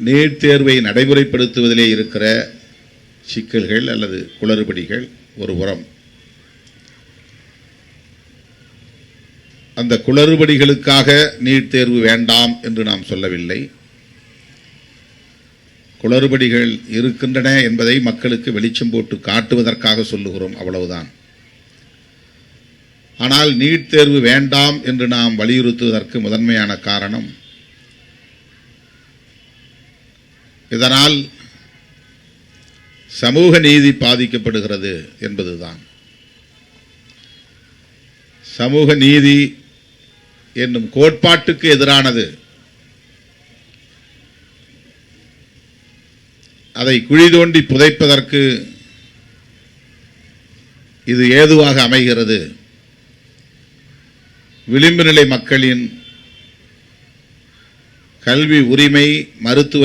NEET தேர்வை நடைமுறைப்படுத்துவதிலே இருக்கிற சிக்கல்கள் அல்லது குளறுபடிகள் ஒரு உரம் அந்த குளறுபடிகளுக்காக நீட் தேர்வு வேண்டாம் என்று நாம் சொல்லவில்லை. குளறுபடிகள் இருக்கின்றன என்பதை மக்களுக்கு வெளிச்சம் போட்டு காட்டுவதற்காக சொல்லுகிறோம் அவ்வளவுதான். ஆனால் நீட் தேர்வு வேண்டாம் என்று நாம் வலியுறுத்துவதற்கு முதன்மையான காரணம் இதனால் சமூக நீதி பாதிக்கப்படுகிறது என்பதுதான். சமூக நீதி என்னும் கோட்பாட்டுக்கு எதிரானது. அதை குழி தோண்டி புதைப்பதற்கு இது ஏதுவாக அமைகிறது. விளிம்பு நிலை மக்களின் கல்வி உரிமை மருத்துவ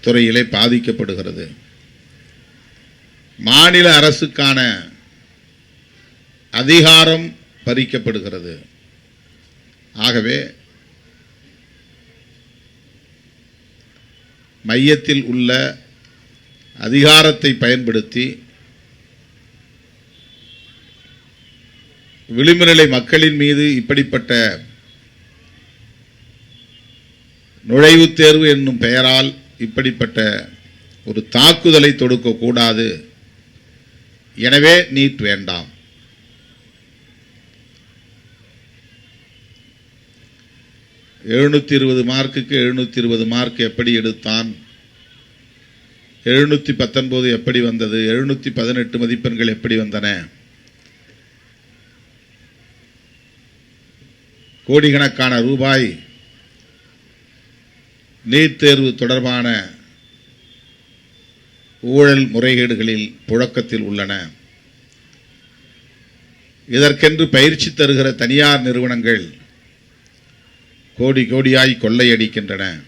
துறையிலே பாதிக்கப்படுகிறது. மாநில அரசுக்கான அதிகாரம் பறிக்கப்படுகிறது. ஆகவே மையத்தில் உள்ள அதிகாரத்தை பயன்படுத்தி விளிம்பு நிலை மக்களின் மீது இப்படிப்பட்ட நுழைவுத் தேர்வு என்னும் பெயரால் இப்படிப்பட்ட ஒரு தாக்குதலை தொடுக்கக்கூடாது. எனவே நீட் வேண்டாம். எழுநூற்றி இருபது மார்க்குக்கு எழுநூற்றி இருபது மார்க் எப்படி எடுத்தான்? எழுநூற்றி பத்தொன்பது எப்படி வந்தது? எழுநூற்றி பதினெட்டு மதிப்பெண்கள் எப்படி வந்தன? கோடிக்கணக்கான ரூபாய் நீட் தேர்வு தொடர்பான ஊழல் முறைகேடுகளில் புழக்கத்தில் உள்ளன. இதற்கென்று பயிற்சி தருகிற தனியார் நிறுவனங்கள் கோடி கோடியாய் கொள்ளையடிக்கின்றன.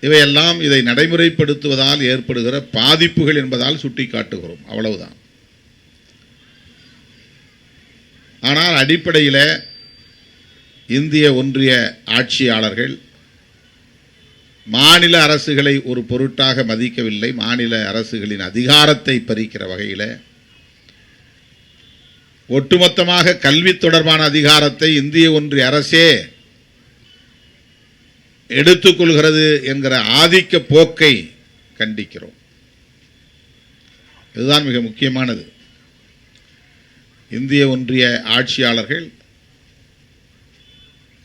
இவையெல்லாம் இதை நடைமுறைப்படுத்துவதால் ஏற்படுகிற பாதிப்புகள் என்பதால் சுட்டிக்காட்டுகிறோம். அவ்வளவுதான். ஆனால் அடிப்படையில் இந்திய ஒன்றிய ஆட்சியாளர்கள் மாநில அரசுகளை ஒரு பொருட்டாக மதிக்கவில்லை. மாநில அரசுகளின் அதிகாரத்தை பறிக்கிற வகையில் ஒட்டுமொத்தமாக கல்வி தொடர்பான அதிகாரத்தை இந்திய ஒன்றிய அரசே எடுத்துக்கொள்கிறது என்கிற ஆதிக்க போக்கை கண்டிக்கிறோம். இதுதான் மிக முக்கியமானது. இந்திய ஒன்றிய ஆட்சியாளர்கள்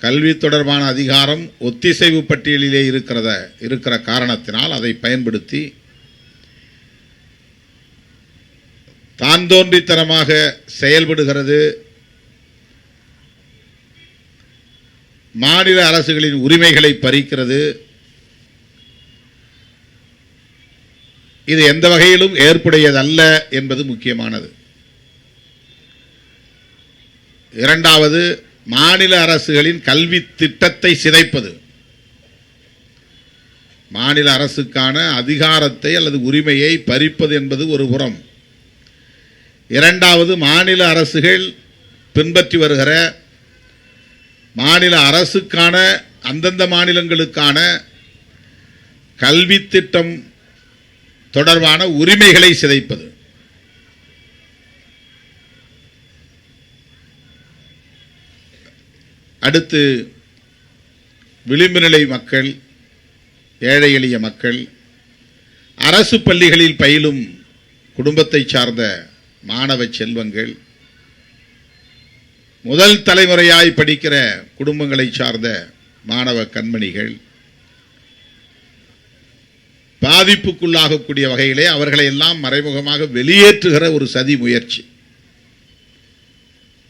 கல்வி தொடர்பான அதிகாரம் ஒத்திசைவு பட்டியலிலே இருக்கிறத இருக்கிற காரணத்தினால் அதை பயன்படுத்தி தான் தோன்றித்தனமாக செயல்படுகிறது. மாநில அரசுகளின் உரிமைகளை பறிக்கிறது. இது எந்த வகையிலும் ஏற்புடையதல்ல என்பது முக்கியமானது. இரண்டாவது மாநில அரசுகளின் கல்வி திட்டத்தை சிதைப்பது. மாநில அரசுக்கான அதிகாரத்தை அல்லது உரிமையை பறிப்பது என்பது ஒரு புறம். இரண்டாவது மாநில அரசுகள் பின்பற்றி வருகிற மாநில அரசுக்கான அந்தந்த மாநிலங்களுக்கான கல்வி திட்டம் தொடர்பான உரிமைகளை சிதைப்பது. அடுத்து விளிம்பு நிலை மக்கள் ஏழை எளிய மக்கள் அரசு பள்ளிகளில் பயிலும் குடும்பத்தை சார்ந்த மாணவ செல்வங்கள் முதல் தலைமுறையாய் படிக்கிற குடும்பங்களை சார்ந்த மாணவ கண்மணிகள் பாதிப்புக்குள்ளாகக்கூடிய வகையிலே அவர்களை எல்லாம் மறைமுகமாக வெளியேற்றுகிற ஒரு சதி முயற்சி.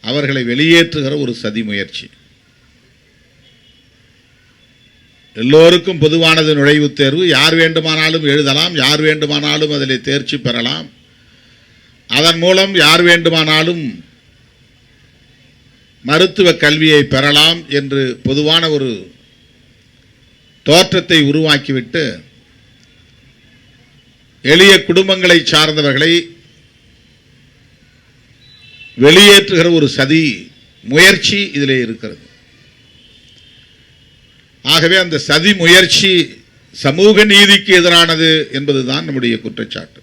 அவர்களை வெளியேற்றுகிற ஒரு சதி முயற்சி. எல்லோருக்கும் பொதுவானது நுழைவுத் தேர்வு. யார் வேண்டுமானாலும் எழுதலாம் யார் வேண்டுமானாலும் அதில் தேர்ச்சி பெறலாம். அதன் மூலம் யார் வேண்டுமானாலும் மருத்துவ கல்வியை பெறலாம் என்று பொதுவான ஒரு தோற்றத்தை உருவாக்கிவிட்டு எளிய குடும்பங்களை சார்ந்தவர்களை வெளியேற்றுகிற ஒரு சதி முயற்சி இதிலே இருக்கிறது. ஆகவே அந்த சதி முயற்சி சமூக நீதிக்கு எதிரானது என்பதுதான் நம்முடைய குற்றச்சாட்டு.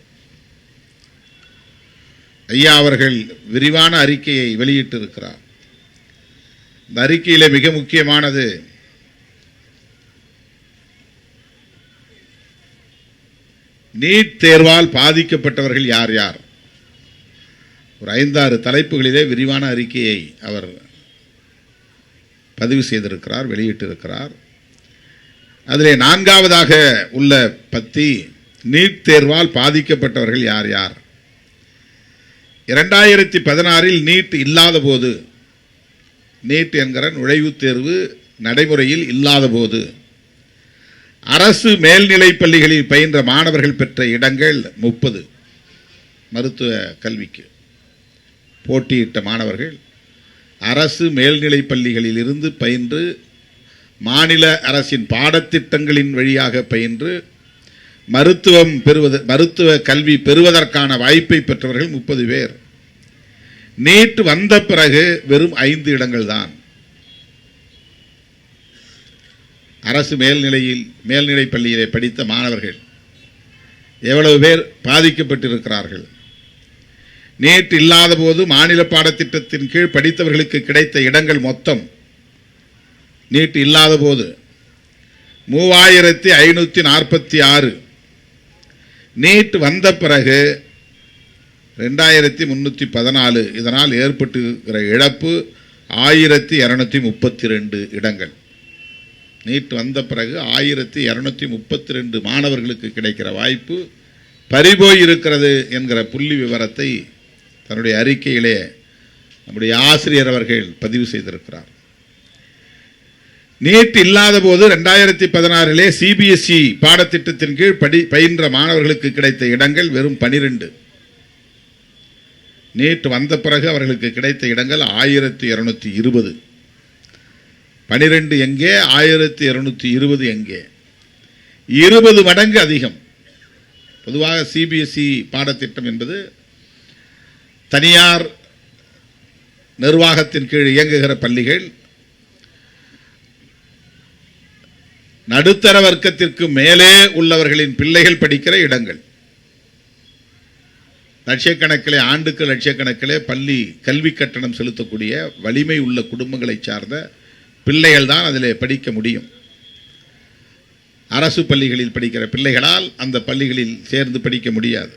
ஐயா அவர்கள் விரிவான அறிக்கையை வெளியிட்டிருக்கிறார். இந்த அறிக்கையிலே மிக முக்கியமானது நீட் தேர்வால் பாதிக்கப்பட்டவர்கள் யார் யார்? ஒரு ஐந்தாறு தலைப்புகளிலே விரிவான அறிக்கையை அவர் பதிவு செய்திருக்கிறார் வெளியிட்டிருக்கிறார். அதிலே நான்காவதாக உள்ள பத்தி நீட் தேர்வால் பாதிக்கப்பட்டவர்கள் யார் யார்? இரண்டாயிரத்தி பதினாறில் நீட் இல்லாத போது நீட் என்கிற நுழைவுத் தேர்வு நடைமுறையில் இல்லாத போது அரசு மேல்நிலைப் பள்ளிகளில் பயின்ற மாணவர்கள் பெற்ற இடங்கள் முப்பது. மருத்துவ கல்விக்கு போட்டியிட்ட மாணவர்கள் அரசு மேல்நிலைப் பள்ளிகளில் இருந்து பயின்று மாநில அரசின் பாடத்திட்டங்களின் வழியாக பயின்று மருத்துவம் பெறுவது மருத்துவ கல்வி பெறுவதற்கான வாய்ப்பை பெற்றவர்கள் முப்பது பேர். நீட் வந்த பிறகு வெறும் ஐந்து இடங்கள் தான் அரசு மேல்நிலையில் மேல்நிலை பள்ளியிலே படித்த மாணவர்கள் எவ்வளவு பேர் பாதிக்கப்பட்டிருக்கிறார்கள். நீட் இல்லாத போது மாநில பாடத்திட்டத்தின் கீழ் படித்தவர்களுக்கு கிடைத்த இடங்கள் மொத்தம் நீட் இல்லாத போது மூவாயிரத்தி ஐநூற்றி நாற்பத்தி ஆறு நீட் வந்த பிறகு ரெண்டாயிரத்தி முந்நூற்றி பதினாலு இதனால் ஏற்பட்டிருக்கிற இழப்பு ஆயிரத்தி இரநூத்தி முப்பத்தி ரெண்டு இடங்கள். நீட் வந்த பிறகு ஆயிரத்தி இரநூத்தி முப்பத்தி ரெண்டு மாணவர்களுக்கு கிடைக்கிற வாய்ப்பு பறிபோய் இருக்கிறது என்கிற புள்ளி விவரத்தை தன்னுடைய அறிக்கையிலே நம்முடைய ஆசிரியர் அவர்கள் பதிவு செய்திருக்கிறார். நீட் இல்லாத போது ரெண்டாயிரத்தி பதினாறிலே சிபிஎஸ்இ பாடத்திட்டத்தின் கீழ் படி பயின்ற மாணவர்களுக்கு கிடைத்த இடங்கள் வெறும் பனிரெண்டு. நீட் வந்த பிறகு அவர்களுக்கு கிடைத்த இடங்கள் ஆயிரத்தி இருநூத்தி இருபது பனிரெண்டு எங்கே ஆயிரத்தி இருநூத்தி இருபது எங்கே? இருபது மடங்கு அதிகம். பொதுவாக சிபிஎஸ்இ பாடத்திட்டம் என்பது தனியார் நிர்வாகத்தின் கீழ் இயங்குகிற பள்ளிகள் நடுத்தர வர்க்கத்திற்கு மேலே உள்ளவர்களின் பிள்ளைகள் படிக்கிற இடங்கள். லட்சக்கணக்கிலே ஆண்டுக்கு லட்சக்கணக்கிலே பள்ளி கல்வி கட்டணம் செலுத்தக்கூடிய வலிமை உள்ள குடும்பங்களை சார்ந்த பிள்ளைகள் தான் அதில் படிக்க முடியும். அரசு பள்ளிகளில் படிக்கிற பிள்ளைகளால் அந்த பள்ளிகளில் சேர்ந்து படிக்க முடியாது.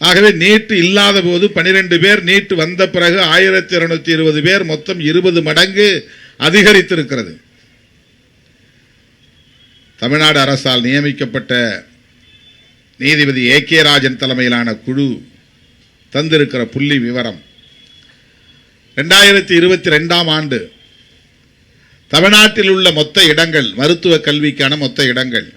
ஆகவே நீட்டு இல்லாத போது பனிரெண்டு பேர் நீட்டு வந்த பிறகு ஆயிரத்தி இருநூத்தி இருபது பேர் மொத்தம் இருபது மடங்கு அதிகரித்திருக்கிறது. தமிழ்நாடு அரசால் நியமிக்கப்பட்ட நீதிபதி ஏ கே ராஜன் தலைமையிலான குழு தந்திருக்கிற புள்ளி விவரம். ரெண்டாயிரத்தி இருபத்தி ரெண்டாம் ஆண்டு தமிழ்நாட்டில் உள்ள மொத்த இடங்கள் மருத்துவ கல்விக்கான மொத்த இடங்கள்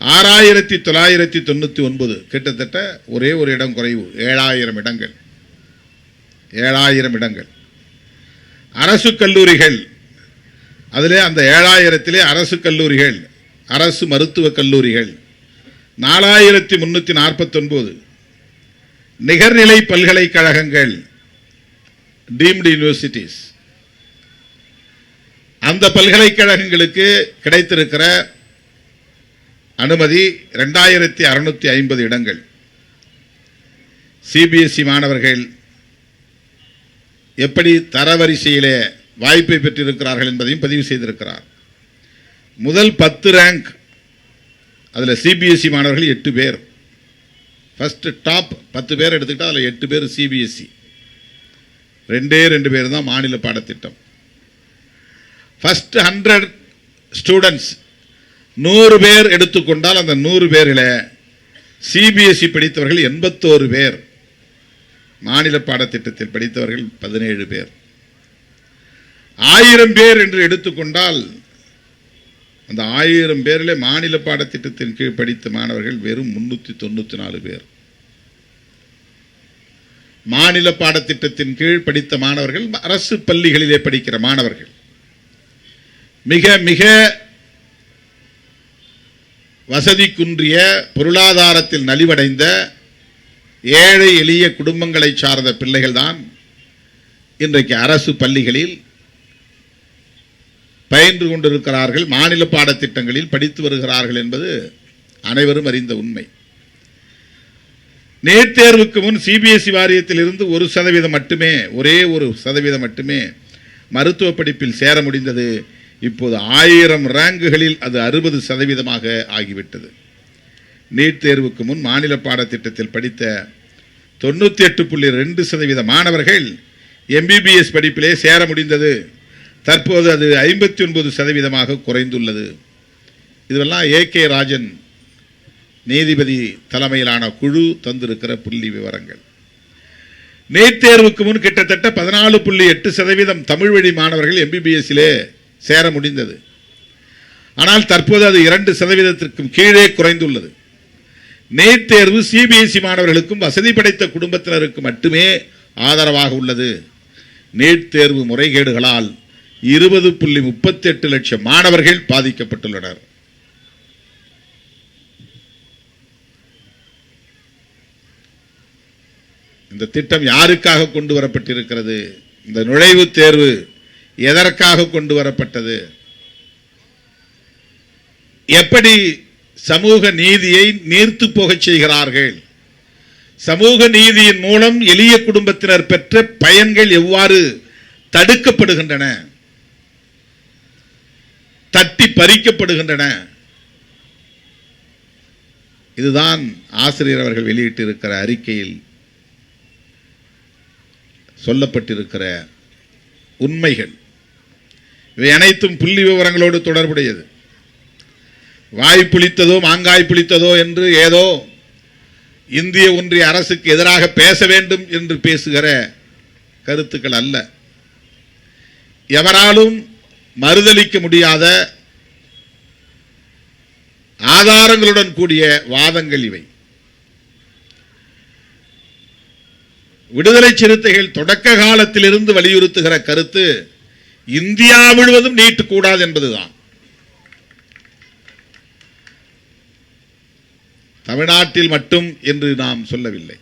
ஆறாயிரத்தி தொள்ளாயிரத்தி தொண்ணூற்றி ஒன்பது. கிட்டத்தட்ட ஒரே ஒரு இடம் குறைவு ஏழாயிரம் இடங்கள். ஏழாயிரம் இடங்கள். அரசு கல்லூரிகள் அதிலே அந்த ஏழாயிரத்திலே அரசு கல்லூரிகள் அரசு மருத்துவக் கல்லூரிகள். நாலாயிரத்தி முன்னூற்றி நாற்பத்தொன்பது நிகர்நிலை பல்கலைக்கழகங்கள் டீம்டு யூனிவர்சிட்டிஸ். அந்த பல்கலைக்கழகங்களுக்கு கிடைத்திருக்கிற அனுமதி ரெண்டாயிரத்தி அறுநூத்தி ஐம்பது இடங்கள். சிபிஎஸ்இ மாணவர்கள் எப்படி தரவரிசையிலே வாய்ப்பை பெற்றிருக்கிறார்கள் என்பதையும் பதிவு செய்திருக்கிறார். முதல் பத்து ரேங்க் அதில் சிபிஎஸ்சி மாணவர்கள் எட்டு பேர். ஃபஸ்ட்டு டாப் பத்து பேர் எடுத்துக்கிட்டால் அதில் எட்டு பேர் சிபிஎஸ்சி ரெண்டே ரெண்டு பேர் தான் மாநில பாடத்திட்டம். ஃபர்ஸ்ட் ஹண்ட்ரட் ஸ்டூடெண்ட்ஸ் நூறு பேர் எடுத்துக்கொண்டால் அந்த நூறு பேரில் சிபிஎஸ்சி படித்தவர்கள் எண்பத்தோரு பேர். மாநில பாடத்திட்டத்தில் படித்தவர்கள் பதினேழு பேர். ஆயிரம் பேர் என்று எடுத்துக்கொண்டால் அந்த ஆயிரம் பேரில் மாநில பாடத்திட்டத்தின் கீழ் படித்த மாணவர்கள் வெறும் முன்னூற்றி தொண்ணூற்றி நாலு பேர். மாநில பாடத்திட்டத்தின் கீழ் படித்த மாணவர்கள் அரசு பள்ளிகளிலே படிக்கிற மாணவர்கள். மிக மிக வசதி குன்றிய பொருளாதாரத்தில் நலிவடைந்த ஏழை எளிய குடும்பங்களை சார்ந்த பிள்ளைகள் தான் இன்றைக்கு அரசு பள்ளிகளில் பயின்று கொண்டிருக்கிறார்கள் மாநில பாடத்திட்டங்களில் படித்து வருகிறார்கள் என்பது அனைவரும் அறிந்த உண்மை. நீட் தேர்வுக்கு முன் சிபிஎஸ்இ வாரியத்தில் இருந்து ஒரு சதவீதம் மட்டுமே ஒரே ஒரு சதவீதம் மட்டுமே மருத்துவ படிப்பில் சேர முடிந்தது. இப்போது ஆயிரம் ரேங்குகளில் அது அறுபது சதவீதமாக ஆகிவிட்டது. நீட் தேர்வுக்கு முன் மாநில பாடத்திட்டத்தில் படித்த தொண்ணூற்றி எட்டு புள்ளி ரெண்டு சதவீத மாணவர்கள் எம்பிபிஎஸ் படிப்பிலே சேர முடிந்தது. தற்போது அது ஐம்பத்தி ஒன்பது சதவீதமாக குறைந்துள்ளது. இதுவெல்லாம் ஏ கே ராஜன் நீதிபதி தலைமையிலான குழு தந்திருக்கிற புள்ளி விவரங்கள். நீட் தேர்வுக்கு முன் கிட்டத்தட்ட பதினாலு புள்ளி எட்டு சதவீதம் தமிழ் வழி மாணவர்கள் எம்பிபிஎஸ்ஸிலே சேர முடிந்தது. ஆனால் தற்போது அது இரண்டு சதவீதத்திற்கும் கீழே குறைந்துள்ளது. நீட் தேர்வு சிபிஎஸ்சி மாணவர்களுக்கும் வசதி படைத்த குடும்பத்தினருக்கு மட்டுமே ஆதரவாக உள்ளது. நீட் தேர்வு முறைகேடுகளால் இருபது புள்ளி முப்பத்தி எட்டு லட்சம் மாணவர்கள் பாதிக்கப்பட்டுள்ளனர். இந்த திட்டம் யாருக்காக கொண்டு வரப்பட்டிருக்கிறது? இந்த நுழைவுத் தேர்வு எதற்காக கொண்டு வரப்பட்டது? எப்படி சமூக நீதியை நீர்த்து போகச் செய்கிறார்கள்? சமூக நீதியின் மூலம் எளிய குடும்பத்தினர் பெற்ற பயன்கள் எவ்வாறு தடுக்கப்படுகின்றன? தட்டி பறிக்கப்படுகின்றன. இதுதான் ஆசிரியர் அவர்கள் வெளியிட்டிருக்கிற அறிக்கையில் சொல்லப்பட்டிருக்கிற உண்மைகள். இவை அனைத்தும் புள்ளி விவரங்களோடு தொடர்புடையது. வாய் புளித்ததோ மாங்காய் புளித்ததோ என்று ஏதோ இந்திய ஒன்றிய அரசுக்கு எதிராக பேச வேண்டும் என்று பேசுகிற கருத்துக்கள் அல்ல. எவராலும் மறுதலிக்க முடியாத ஆதாரங்களுடன் கூடிய வாதங்கள் இவை. விடுதலை சிறுத்தைகள் தொடக்க காலத்திலிருந்து வலியுறுத்துகிற கருத்து இந்தியா முழுவதும் நீட்டக்கூடாது என்பதுதான். தமிழ்நாட்டில் மட்டும் என்று நாம் சொல்லவில்லை.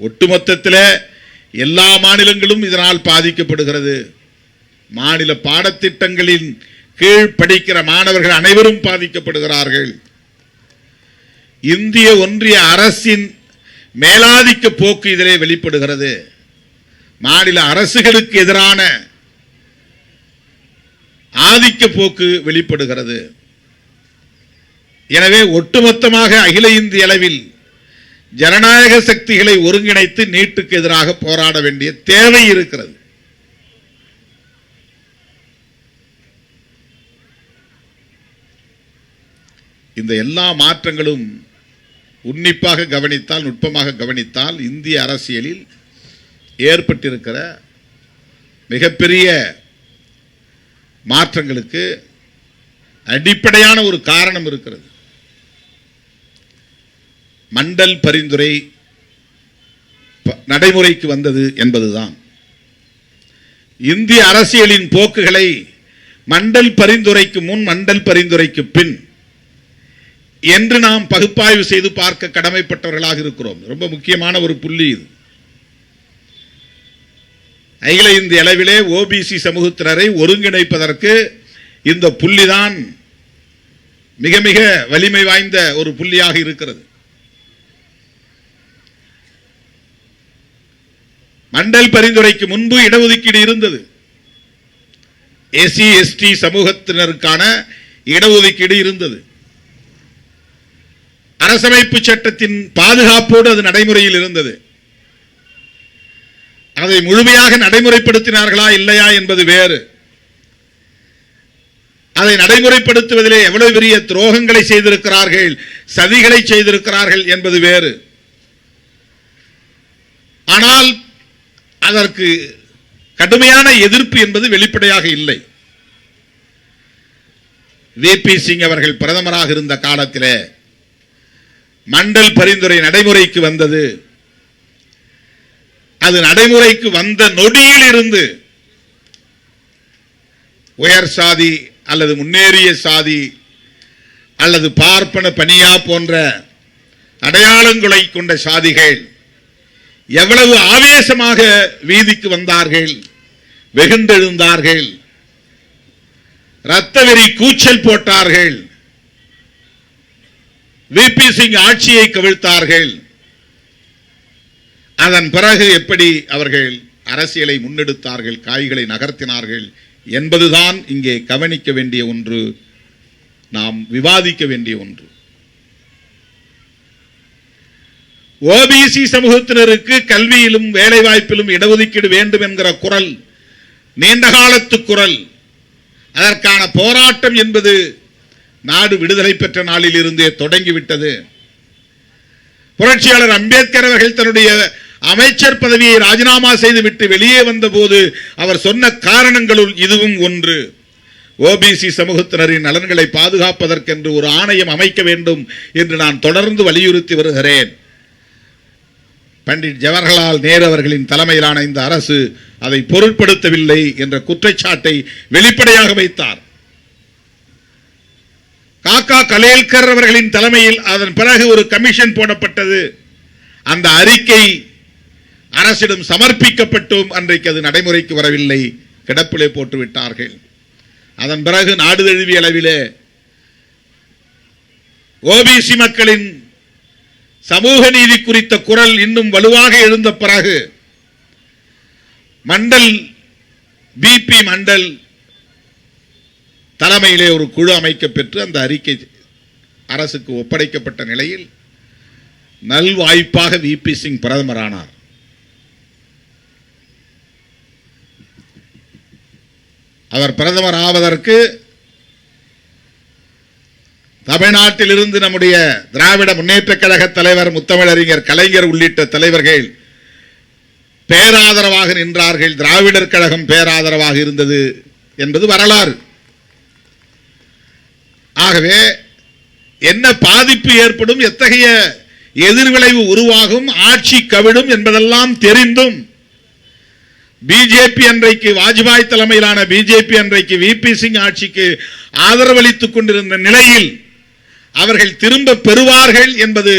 ஒட்டுமொத்தத்தில் எல்லா மாநிலங்களும் இதனால் பாதிக்கப்படுகிறது. மாநில பாடத்திட்டங்களின் கீழ் படிக்கிற மாணவர்கள் அனைவரும் பாதிக்கப்படுகிறார்கள். இந்திய ஒன்றிய அரசின் மேலாதிக்க போக்கு இதிலே வெளிப்படுகிறது. மாநில அரசுகளுக்கு எதிரான ஆதிக்க போக்கு வெளிப்படுகிறது. எனவே ஒட்டுமொத்தமாக அகில இந்திய அளவில் ஜனநாயக சக்திகளை ஒருங்கிணைத்து நீட்டுக்கு எதிராக போராட வேண்டிய தேவை இருக்கிறது. இந்த எல்லா மாற்றங்களும் உன்னிப்பாக கவனித்தால் நுட்பமாக கவனித்தால் இந்திய அரசியலில் ஏற்பட்டிருக்கிற மிகப்பெரிய மாற்றங்களுக்கு அடிப்படையான ஒரு காரணம் இருக்கிறது. மண்டல் பரிந்துரை நடைமுறைக்கு வந்தது என்பதுதான். இந்திய அரசியலின் போக்குகளை மண்டல் பரிந்துரைக்கு முன் மண்டல் பரிந்துரைக்கு பின் என்று நாம் பகுப்பாய்வு செய்து பார்க்க கடமைப்பட்டவர்களாக இருக்கிறோம். ரொம்ப முக்கியமான ஒரு புள்ளி இது. அகில இந்திய அளவிலே ஓபிசி சமூகத்தினரை ஒருங்கிணைப்பதற்கு இந்த புள்ளிதான் மிக மிக வலிமை வாய்ந்த ஒரு புள்ளியாக இருக்கிறது. மண்டல் பரிந்துரைக்கு முன்பு இடஒதுக்கீடு இருந்தது. எஸ்சி எஸ்டி சமூகத்தினருக்கான இடஒதுக்கீடு இருந்தது. அரசமைப்பு சட்டத்தின் பாதுகாப்போடு அது நடைமுறையில் இருந்தது. அதை முழுமையாக நடைமுறைப்படுத்தினார்களா இல்லையா என்பது வேறு. அதை நடைமுறைப்படுத்துவதிலே எவ்வளவு பெரிய துரோகங்களை செய்திருக்கிறார்கள் சதிகளை செய்திருக்கிறார்கள் என்பது வேறு. ஆனால் அதற்கு கடுமையான எதிர்ப்பு என்பது வெளிப்படையாக இல்லை. விபி சிங் அவர்கள் பிரதமராக இருந்த காலத்திலே மண்டல் பரிந்துரை நடைமுறைக்கு வந்தது. அது நடைமுறைக்கு வந்த நொடியில் இருந்து உயர் சாதி அல்லது முன்னேறிய சாதி அல்லது பார்ப்பன பனியா போன்ற அடையாளங்களை கொண்ட சாதிகள் எவ்வளவு ஆவேசமாக வீதிக்கு வந்தார்கள் வெகுண்டெழுந்தார்கள் இரத்த வெறி கூச்சல் போட்டார்கள். விபி சிங் ஆட்சியை கவிழ்த்தார்கள். அதன் பிறகு எப்படி அவர்கள் அரசியலை முன்னெடுத்தார்கள் காய்களை நகர்த்தினார்கள் என்பதுதான் இங்கே கவனிக்க வேண்டிய ஒன்று நாம் விவாதிக்க வேண்டிய ஒன்று. ஓபிசி சமூகத்தினருக்கு கல்வியிலும் வேலைவாய்ப்பிலும் இடஒதுக்கீடு வேண்டும் என்கிற குரல் நீண்ட காலத்து குரல் அதற்கான போராட்டம் என்பது நாடு விடுதலை பெற்ற நாளில் இருந்தே தொடங்கிவிட்டது. புரட்சியாளர் அம்பேத்கர் அவர்கள் தன்னுடைய அமைச்சர் பதவியை ராஜினாமா செய்துவிட்டு வெளியே வந்தபோது அவர் சொன்ன காரணங்களுள் இதுவும் ஒன்று. ஓபிசி சமூகத்தினரின் நலன்களை பாதுகாப்பதற்கென்று ஒரு ஆணையம் அமைக்க வேண்டும் என்று நான் தொடர்ந்து வலியுறுத்தி வருகிறேன். பண்டிட் ஜவஹர்லால் நேரு அவர்களின் தலைமையிலான இந்த அரசு அதை பொருட்படுத்தவில்லை என்ற குற்றச்சாட்டை வெளிப்படையாக வைத்தார். காக்கா கலேல்கர் அவர்களின் தலைமையில் அதன் பிறகு ஒரு கமிஷன் போடப்பட்டது. அந்த அறிக்கை அரசிடம் சமர்ப்பிக்கப்பட்டும். அன்றைக்கு அது நடைமுறைக்கு வரவில்லை. கிடப்பிலே போட்டு விட்டார்கள் அதன் பிறகு நாடு தழுவிய அளவிலே ஓபிசி மக்களின் சமூக நீதி குறித்த குரல் இன்னும் வலுவாக எழுந்த பிறகு மண்டல் பிபி மண்டல் தலைமையிலே ஒரு குழு அமைக்கப்பெற்று அந்த அறிக்கை அரசுக்கு ஒப்படைக்கப்பட்ட நிலையில் நல்வாய்ப்பாக விபி சிங் பிரதமரானார். அவர் பிரதமர் ஆவதற்கு தமிழ்நாட்டிலிருந்து நம்முடைய திராவிட முன்னேற்ற கழக தலைவர் முத்தமிழறிஞர் கலைஞர் உள்ளிட்ட தலைவர்கள் பேராதரவாக நின்றார்கள். திராவிடர் கழகம் பேராதரவாக இருந்தது என்பது வரலாறு. ஆகவே என்ன பாதிப்பு ஏற்படும் எத்தகைய எதிர்விளைவு உருவாகும் ஆட்சி கவிடும் என்பதெல்லாம் தெரிந்தும் பிஜேபி அன்றைக்கு வாஜ்பாய் தலைமையிலான பிஜேபி அன்றைக்கு விபி சிங் ஆட்சிக்கு ஆதரவளித்துக் கொண்டிருந்த நிலையில் அவர்கள் திரும்ப பெறுவார்கள் என்பது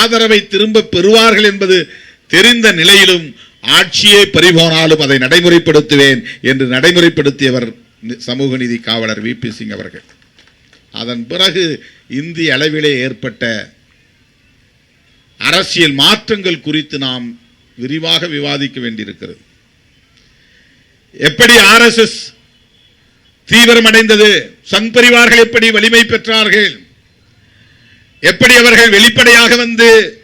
ஆதரவை திரும்ப பெறுவார்கள் என்பது தெரிந்த நிலையிலும் ஆட்சியே பறிபோனாலும் அதை நடைமுறைப்படுத்துவேன் என்று நடைமுறைப்படுத்தியவர் சமூக நீதி காவலர் விபி சிங் அவர்கள். அதன் பிறகு இந்திய அளவிலே ஏற்பட்ட அரசியல் மாற்றங்கள் குறித்து நாம் விரிவாக விவாதிக்க வேண்டியிருக்கிறது. எப்படி ஆர்எஸ்எஸ் தீவிரமடைந்தது? சங் பரிவார்கள் எப்படி வலிமை பெற்றார்கள்? எப்படி அவர்கள் வெளிப்படையாக வந்து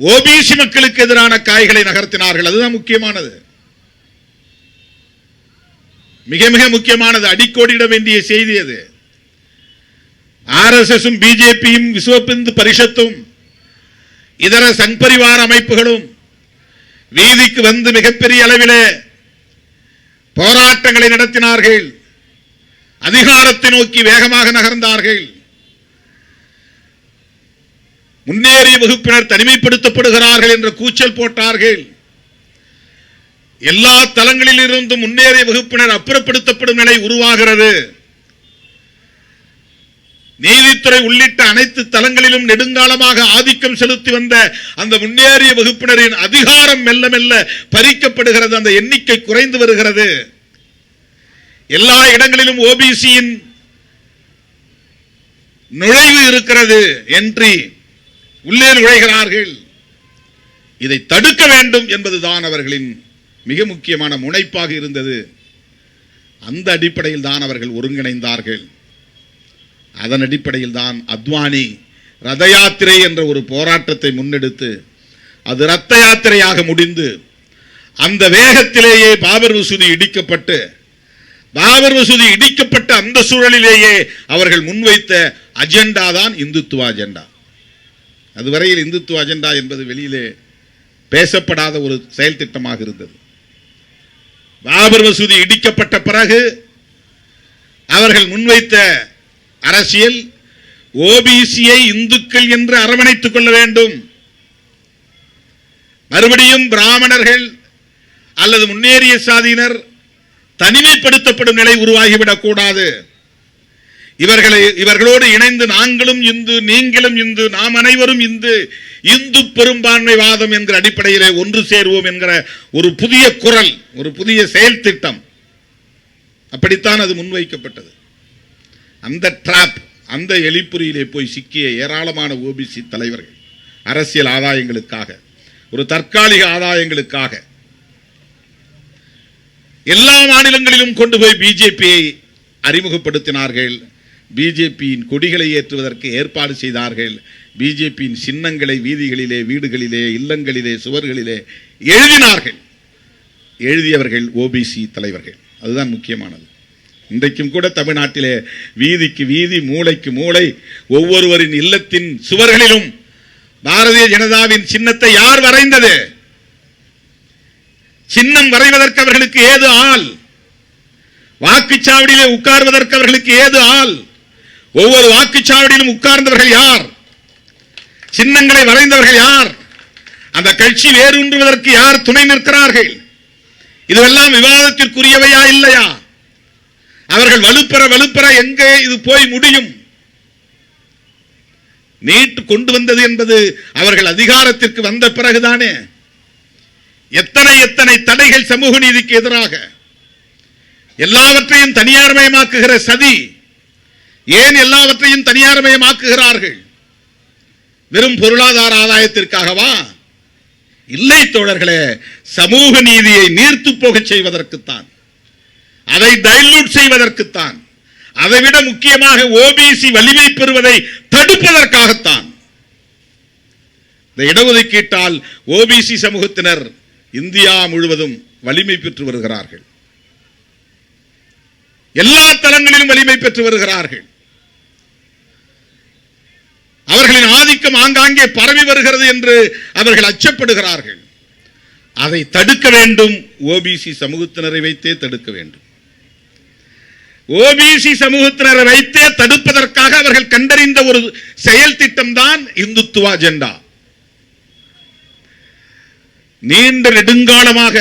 ஓபிசி மக்களுக்கு எதிரான காய்களை நகர்த்தினார்கள்? அதுதான் முக்கியமானது. மிக மிக முக்கியமானது. அடிக்கோடிட வேண்டிய செய்தி அது. ஆர்எஸ்எஸும் பிஜேபியும் விஸ்வபிந்து பரிஷத்தும் இதர சங் பரிவார அமைப்புகளும் வீதிக்கு வந்து மிகப்பெரிய அளவிலே போராட்டங்களை நடத்தினார்கள். அதிகாரத்தை நோக்கி வேகமாக நகர்ந்தார்கள். முன்னேறிய வகுப்பினர் தனிமைப்படுத்தப்படுகிறார்கள் என்ற கூச்சல் போட்டார்கள். எல்லா தளங்களில் இருந்தும் முன்னேறிய வகுப்பினர் அப்புறப்படுத்தப்படும் நிலை உருவாகிறது. நீதித்துறை உள்ளிட்ட அனைத்து தளங்களிலும் நெடுங்காலமாக ஆதிக்கம் செலுத்தி வந்த அந்த முன்னேறிய வகுப்பினரின் அதிகாரம் மெல்ல மெல்ல பறிக்கப்படுகிறது. அந்த எண்ணிக்கை குறைந்து வருகிறது. எல்லா இடங்களிலும் ஓபிசியின் நுழைவு இருக்கிறது என்றி உள்ளே நுழைகிறார்கள். இதை தடுக்க வேண்டும் என்பதுதான் அவர்களின் மிக முக்கியமான முனைப்பாக இருந்தது. அந்த அடிப்படையில் தான் அவர்கள் ஒருங்கிணைந்தார்கள். அதன் அடிப்படையில் தான் அத்வானி ரத யாத்திரை என்ற ஒரு போராட்டத்தை முன்னெடுத்து அது ரத்த யாத்திரையாக முடிந்து அந்த வேகத்திலேயே பாபர் வசூதி இடிக்கப்பட்டு பாபர் வசூதி இடிக்கப்பட்ட அந்த சூழலிலேயே அவர்கள் முன்வைத்த அஜெண்டா தான் இந்துத்துவ அஜெண்டா. அதுவரையில் இந்துத்துவ அஜெண்டா என்பது வெளியிலே பேசப்படாத ஒரு செயல் திட்டமாக இருந்தது. பாபர் மசூதி இடிக்கப்பட்ட பிறகு அவர்கள் முன்வைத்த அரசியல் ஓபிசியை இந்துக்கள் என்று அரவணைத்துக் கொள்ள வேண்டும். மறுபடியும் பிராமணர்கள் அல்லது முன்னேறிய சாதியினர் தனிமைப்படுத்தப்படும் நிலை உருவாகிவிடக் கூடாது. இவர்களை இவர்களோடு இணைந்து நாங்களும் இந்து நீங்களும் இந்து நாம் அனைவரும் இந்து இந்து பெரும்பான்மை வாதம் என்கிற அடிப்படையிலே ஒன்று சேருவோம் என்கிற ஒரு புதிய குரல் ஒரு புதிய செயல் திட்டம். அப்படித்தான் அது முன்வைக்கப்பட்டது. அந்த ட்ராப் அந்த எலிப்புரியிலே போய் சிக்கிய ஏராளமான ஓபிசி தலைவர்கள் அரசியல் ஆதாயங்களுக்காக ஒரு தற்காலிக ஆதாயங்களுக்காக எல்லா மாநிலங்களிலும் கொண்டு போய் பிஜேபியை அறிமுகப்படுத்தினார்கள். பிஜேபியின் கொடிகளை ஏற்றுவதற்கு ஏற்பாடு செய்தார்கள். பிஜேபியின் சின்னங்களை வீதிகளிலே வீடுகளிலே இல்லங்களிலே சுவர்களிலே எழுதினார்கள். எழுதியவர்கள் ஓபிசி தலைவர்கள். அதுதான் முக்கியமானது. இன்றைக்கும் கூட தமிழ்நாட்டிலே வீதிக்கு வீதி மூளைக்கு மூளை ஒவ்வொருவரின் இல்லத்தின் சுவர்களிலும் பாரதிய ஜனதாவின் சின்னத்தை யார் வரைந்தது? சின்னம் வரைவதற்கு அவர்களுக்கு ஏது ஆள்? வாக்குச்சாவடியிலே உட்கார்வதற்கு அவர்களுக்கு ஏது ஆள்? ஒவ்வொரு வாக்குச்சாவடியிலும் உட்கார்ந்தவர்கள் யார்? சின்னங்களை வரைந்தவர்கள் யார்? அந்த கட்சி வேரூன்றுவதற்கு யார் துணை நிற்கிறார்கள்? இதுவெல்லாம் விவாதத்திற்குரியவையா இல்லையா? அவர்கள் வலுப்பெற வலுப்பெற எங்கே இது போய் முடியும்? நீட்டு கொண்டு வந்தது என்பது அவர்கள் அதிகாரத்திற்கு வந்த பிறகுதானே. எத்தனை எத்தனை தடைகள் சமூக நீதிக்கு எதிராக. எல்லாவற்றையும் தனியார்மயமாக்குகிற சதி ஏன் எல்லாவற்றையும் தனியார்மயமாக்குகிறார்கள்? வெறும் பொருளாதார ஆதாயத்திற்காகவா? இல்லை தோழர்களே சமூக நீதியை நீர்த்து போகச் செய்வதற்குத்தான். அதை டைல்யூட் செய்வதற்குத்தான். அதைவிட முக்கியமாக ஓபிசி வலிமை பெறுவதை தடுப்பதற்காகத்தான். இந்த இடஒதுக்கீட்டால் ஓபிசி சமூகத்தினர் இந்தியா முழுவதும் வலிமை பெற்று வருகிறார்கள். எல்லா தளங்களிலும் வலிமை பெற்று வருகிறார்கள். அவர்களின் ஆதிக்கம் ஆங்காங்கே பரவி வருகிறது என்று அவர்கள் அச்சப்படுகிறார்கள். அதை தடுக்க வேண்டும். ஓபிசி சமூகத்தினரை வைத்தே தடுக்க வேண்டும். ஓபிசி சமூகத்தினரை வைத்தே தடுப்பதற்காக அவர்கள் கண்டறிந்த ஒரு செயல் திட்டம் தான் இந்துத்துவ அஜெண்டா. நீண்ட நெடுங்காலமாக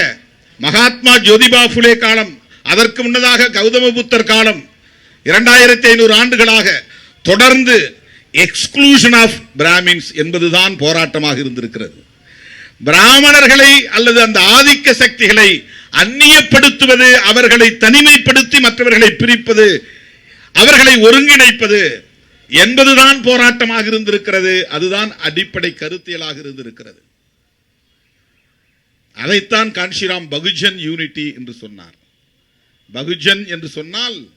மகாத்மா ஜோதிபா புலே காலம் அதற்கு முன்னதாக கௌதம புத்தர் காலம் இரண்டாயிரத்தி ஐநூறு ஆண்டுகளாக தொடர்ந்து எக்ஸ்க்ளூஷன் ஆஃப் பிராமின்ஸ் என்பதுதான் போராட்டமாக இருந்திருக்கிறது. பிராமணர்களை அல்லது அந்த ஆதிக்க சக்திகளை அந்நியப்படுத்துவது அவர்களை தனிமைப்படுத்தி மற்றவர்களை பிரிப்பது அவர்களை ஒருங்கிணைப்பது என்பதுதான் போராட்டமாக இருந்திருக்கிறது. அதுதான் அடிப்படை கருத்தியலாக இருந்திருக்கிறது. அதைத்தான் கான்ஷிராம் பகுஜன் யூனிட்டி என்று சொன்னார். பகுஜன் என்று சொன்னால்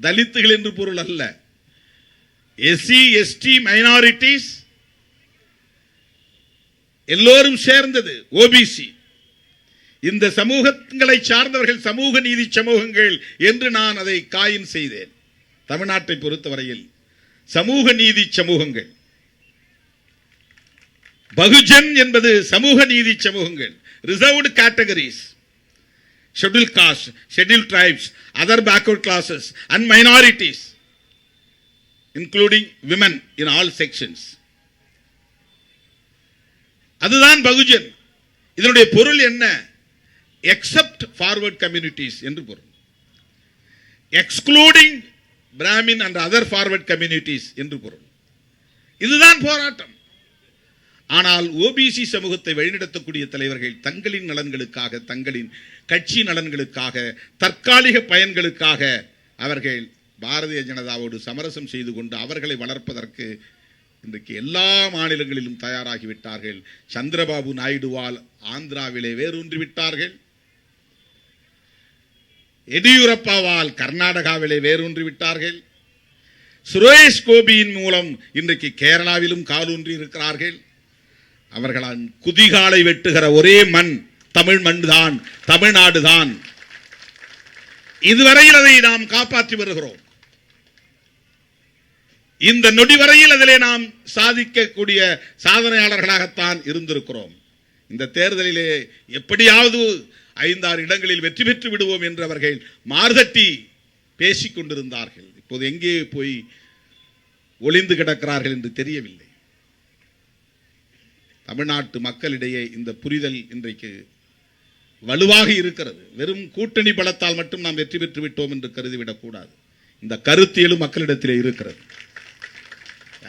தலித்துகள் என்று பொருள் அல்ல. எஸ்சி எஸ்டி மைனாரிட்டிஸ் எல்லோரும் சேர்ந்தது. ஓபிசி இந்த சமூகங்களை சார்ந்தவர்கள் சமூக நீதி சமூகங்கள் என்று நான் அதை காயின் செய்தேன். தமிழ்நாட்டை பொறுத்தவரையில் சமூக நீதி சமூகங்கள். பகுஜன் என்பது சமூக நீதி சமூகங்கள். Reserved categories schedule caste schedule tribes other backward classes and minorities including women in all sections அதுதான் பகுஜன். இதனுடைய பொருள் என்ன? எக்ஸப்ட் ஃபார்வர்ட் கம்யூனிட்டிஸ் என்று பொருள். Excluding Brahmin and other forward communities என்று பொருள். இதுதான் போராட்டம். ஆனால் ஓபிசி சமூகத்தை வழிநடத்தக்கூடிய தலைவர்கள் தங்களின் நலன்களுக்காக தங்களின் கட்சி நலன்களுக்காக தற்காலிக பயன்களுக்காக அவர்கள் பாரதிய ஜனதாவோடு சமரசம் செய்து கொண்டு அவர்களை வளர்ப்பதற்கு இன்றைக்கு எல்லா மாநிலங்களிலும் தயாராகிவிட்டார்கள் சந்திரபாபு நாயுடுவால் ஆந்திராவிலே வேரூன்றி விட்டார்கள். எடியூரப்பாவால் கர்நாடகாவிலே வேரூன்றி விட்டார்கள். சுரேஷ் கோபியின் மூலம் இன்றைக்கு கேரளாவிலும் காலூன்றி இருக்கிறார்கள். அவர்களால் குதிகாலை வெட்டுகிற ஒரே மண் தமிழ் மண் தான் தமிழ்நாடு தான். இதுவரையில் அதை நாம் காப்பாற்றி வருகிறோம். இந்த நொடி வரையில் அதிலே நாம் சாதிக்கக்கூடிய சாதனையாளர்களாகத்தான் இருந்திருக்கிறோம். இந்த தேர்தலிலே எப்படியாவது ஐந்தாறு இடங்களில் வெற்றி பெற்று விடுவோம் என்று அவர்கள் மார்தட்டி பேசிக் கொண்டிருந்தார்கள். இப்போது எங்கே போய் ஒளிந்து கிடக்கிறார்கள் என்று தெரியவில்லை. தமிழ்நாட்டு மக்களிடையே இந்த புரிதல் இன்றைக்கு வலுவாக இருக்கிறது. வெறும் கூட்டணி பலத்தால் மட்டும் நாம் வெற்றி பெற்று விட்டோம் என்று கருதிவிடக்கூடாது. இந்த கருத்தியலும் மக்களிடத்திலே இருக்கிறது.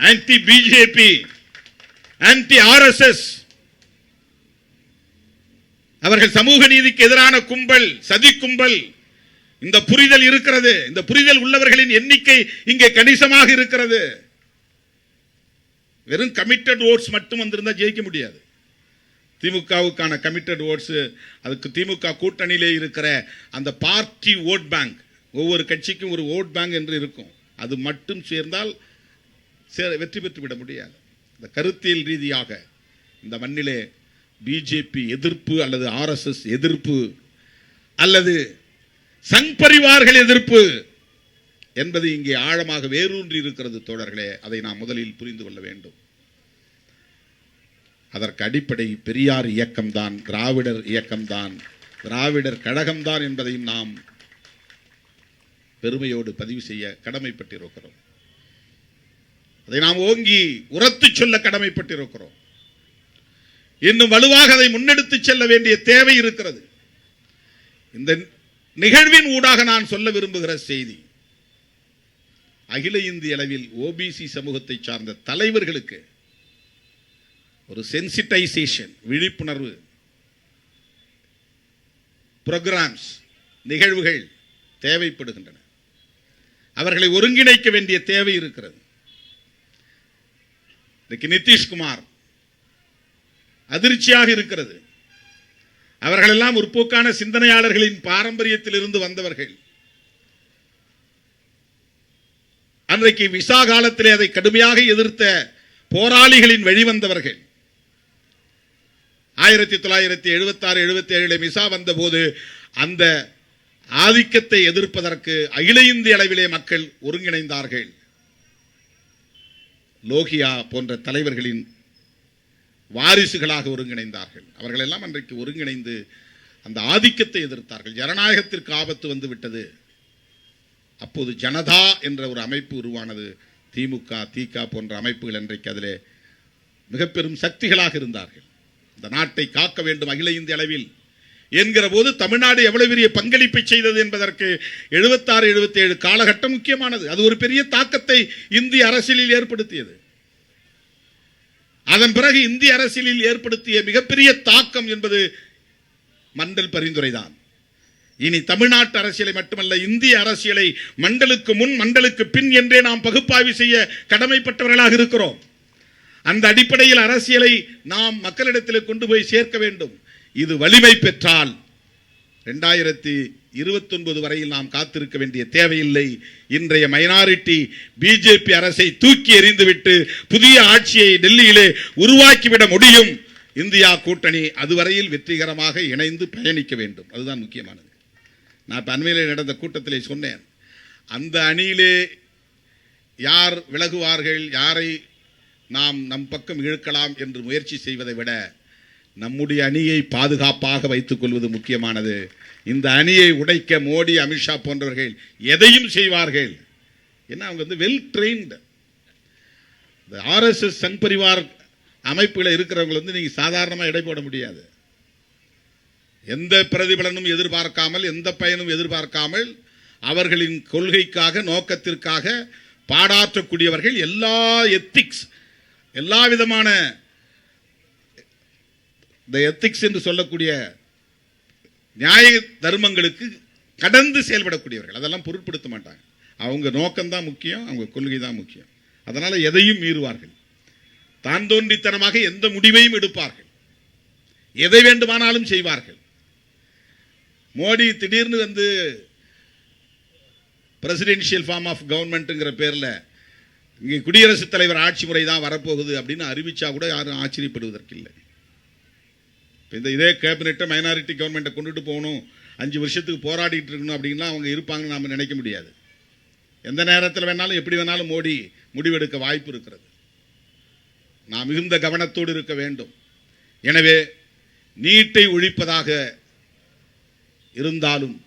ஆன்டி பிஜேபி ஆன்டி ஆர்எஸ்எஸ் அவர்கள் சமூக நீதிக்கு எதிரான கும்பல் சதி கும்பல். இந்த புரிதல் இருக்கிறது. இந்த புரிதல் உள்ளவர்களின் எண்ணிக்கை இங்கே கணிசமாக இருக்கிறது. வெறும் கமிட்டட் ஓட்ஸ் மட்டும் வந்திருந்தால் ஜெயிக்க முடியாது. திமுகவுக்கான கமிட்டட் ஓட்ஸ் அதுக்கு திமுக கூட்டணியிலே இருக்கிற அந்த பார்ட்டி ஓட் பேங்க் ஒவ்வொரு கட்சிக்கும் ஒரு ஓட் பேங்க் என்று இருக்கும். அது மட்டும் சேர்ந்தால் சே- வெற்றி பெற்றுவிட முடியாது. இந்த கருத்தியல் ரீதியாக இந்த மண்ணிலே பிஜேபி எதிர்ப்பு அல்லது ஆர்எஸ்எஸ் எதிர்ப்பு அல்லது சங் பரிவார்கள் எதிர்ப்பு என்பது இங்கே ஆழமாக வேரூன்றி இருக்கிறது தோழர்களே அதை நாம் முதலில் புரிந்து கொள்ள வேண்டும். அதற்கு அடிப்படை பெரியார் இயக்கம்தான் திராவிடர் இயக்கம்தான். திராவிடர் கழகம்தான் என்பதையும் நாம் பெருமையோடு பதிவு செய்ய கடமைப்பட்டிருக்கிறோம். அதை நாம் ஓங்கி உரத்து சொல்ல கடமைப்பட்டிருக்கிறோம். இன்னும் வலுவாக அதை முன்னெடுத்து செல்ல வேண்டிய தேவை இருக்கிறது. இந்த நிகழ்வின் ஊடாக நான் சொல்ல விரும்புகிற செய்தி அகில இந்திய அளவில் ஓபிசி சமூகத்தை சார்ந்த தலைவர்களுக்கு ஒரு சென்சிட்டைசேஷன் விழிப்புணர்வு புரோகிராம்ஸ் நிகழ்வுகள் தேவைப்படுகின்றன. அவர்களை ஒருங்கிணைக்க வேண்டிய தேவை இருக்கிறது. இன்னைக்கு நிதிஷ்குமார் அதிர்ச்சியாக இருக்கிறது. அவர்களெல்லாம் முற்போக்கான சிந்தனையாளர்களின் பாரம்பரியத்தில் இருந்து வந்தவர்கள். அன்றைக்கு விசா காலத்திலே அதை கடுமையாக எதிர்த்த போராளிகளின் வழிவந்தவர்கள். ஆயிரத்தி தொள்ளாயிரத்தி எழுபத்தாறு எழுபத்தி ஏழில் மிசா வந்தபோது அந்த ஆதிக்கத்தை எதிர்ப்பதற்கு அகில இந்திய அளவிலே மக்கள் ஒருங்கிணைந்தார்கள். லோகியா போன்ற தலைவர்களின் வாரிசுகளாக ஒருங்கிணைந்தார்கள். அவர்கள் எல்லாம் அன்றைக்கு ஒருங்கிணைந்து அந்த ஆதிக்கத்தை எதிர்த்தார்கள். ஜனநாயகத்திற்கு ஆபத்து வந்து விட்டது. அப்போது ஜனதா என்ற ஒரு அமைப்பு உருவானது. திமுக திக போன்ற அமைப்புகள் இன்றைக்கு அதிலே மிகப்பெரும் சக்திகளாக இருந்தார்கள். இந்த நாட்டை காக்க வேண்டும் அகில இந்திய அளவில் என்கிற போது தமிழ்நாடு எவ்வளவு பெரிய பங்களிப்பை செய்தது என்பதற்கு எழுபத்தாறு எழுபத்தி ஏழு காலகட்டம் முக்கியமானது. அது ஒரு பெரிய தாக்கத்தை இந்திய அரசியலில் ஏற்படுத்தியது. அதன் பிறகு இந்திய அரசியலில் ஏற்படுத்திய மிகப்பெரிய தாக்கம் என்பது மண்டல் பரிந்துரை தான் இனி தமிழ்நாட்டு அரசியலை மட்டுமல்ல இந்திய அரசியலை மண்டலுக்கு முன் மண்டலுக்கு பின் என்றே நாம் பகுப்பாய்வு செய்ய கடமைப்பட்டவர்களாக இருக்கிறோம். அந்த அடிப்படையில் அரசியலை நாம் மக்களிடத்தில் கொண்டு போய் சேர்க்க வேண்டும். இது வலிமை பெற்றால் ரெண்டாயிரத்தி இருபத்தொன்பது வரையில் நாம் காத்திருக்க வேண்டிய தேவையில்லை. இன்றைய மைனாரிட்டி பிஜேபி அரசை தூக்கி எறிந்துவிட்டு புதிய ஆட்சியை டெல்லியிலே உருவாக்கிவிட முடியும். இந்தியா கூட்டணி அதுவரையில் வெற்றிகரமாக இணைந்து பயணிக்க வேண்டும். அதுதான் முக்கியமானது. நான் இப்போ அண்மையில் நடந்த கூட்டத்திலே சொன்னேன். அந்த அணியிலே யார் விலகுவார்கள் யாரை நாம் நம் பக்கம் இழுக்கலாம் என்று முயற்சி செய்வதை விட நம்முடைய அணியை பாதுகாப்பாக வைத்துக் கொள்வது முக்கியமானது. இந்த அணியை உடைக்க மோடி அமித்ஷா போன்றவர்கள் எதையும் செய்வார்கள்? ஏன்னா அவங்க வந்து வெல் ட்ரெயின்டு இந்த ஆர்எஸ்எஸ் சங் பரிவார் அமைப்புல இருக்கிறவங்க வந்து நீங்க சாதாரணமாக எடை போட முடியாது. எந்த பிரதிபலனும் எதிர்பார்க்காமல் எந்த பயனும் எதிர்பார்க்காமல் அவர்களின் கொள்கைக்காக நோக்கத்திற்காக பாடாற்றக்கூடியவர்கள் எல்லா எத்திக்ஸ் எல்லா விதமான இந்த எத்திக்ஸ் என்று சொல்லக்கூடிய நியாய தர்மங்களுக்கு கடந்து செயல்படக்கூடியவர்கள். அதெல்லாம் பொருட்படுத்த மாட்டாங்க. அவங்க நோக்கம்தான் முக்கியம் அவங்க கொள்கை தான் முக்கியம். அதனால் எதையும் மீறுவார்கள். தான் தோன்றித்தனமாக எந்த முடிவையும் எடுப்பார்கள். எதை வேண்டுமானாலும் செய்வார்கள். மோடி திடீர்னு வந்து பிரசிடென்ஷியல் ஃபார்ம் ஆஃப் கவர்மெண்ட்டுங்கிற பேரில் இங்கே குடியரசுத் தலைவர் ஆட்சி முறை தான் வரப்போகுது அப்படின்னு அறிவிச்சா கூட யாரும் ஆச்சரியப்படுவதற்கு இல்லை இந்த இதே கேபினெட்டை மைனாரிட்டி கவர்மெண்ட்டை கொண்டுட்டு போகணும் அஞ்சு வருஷத்துக்கு போராடிட்டு இருக்கணும் அப்படின்லாம் அவங்க இருப்பாங்கன்னு நாம் நினைக்க முடியாது. எந்த நேரத்தில் வேணாலும் எப்படி வேணாலும் மோடி முடிவெடுக்க வாய்ப்பு இருக்கிறது. நாம் மிகுந்த கவனத்தோடு இருக்க வேண்டும். எனவே நீட்டை ஒழிப்பதாக இருந்தாலும்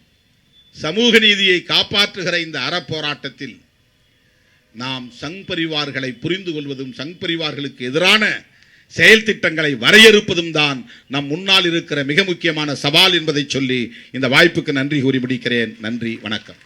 சமூக நீதியை காப்பாற்றுகிற இந்த அறப்போராட்டத்தில் நாம் சங் பரிவார்களை புரிந்து கொள்வதும் சங் பரிவார்களுக்கு எதிரான செயல் திட்டங்களை வரையறுப்பதும் தான் நம் முன்னால் இருக்கிற மிக முக்கியமான சவால் என்பதை சொல்லி இந்த வாய்ப்புக்கு நன்றி கூறி முடிக்கிறேன். நன்றி வணக்கம்.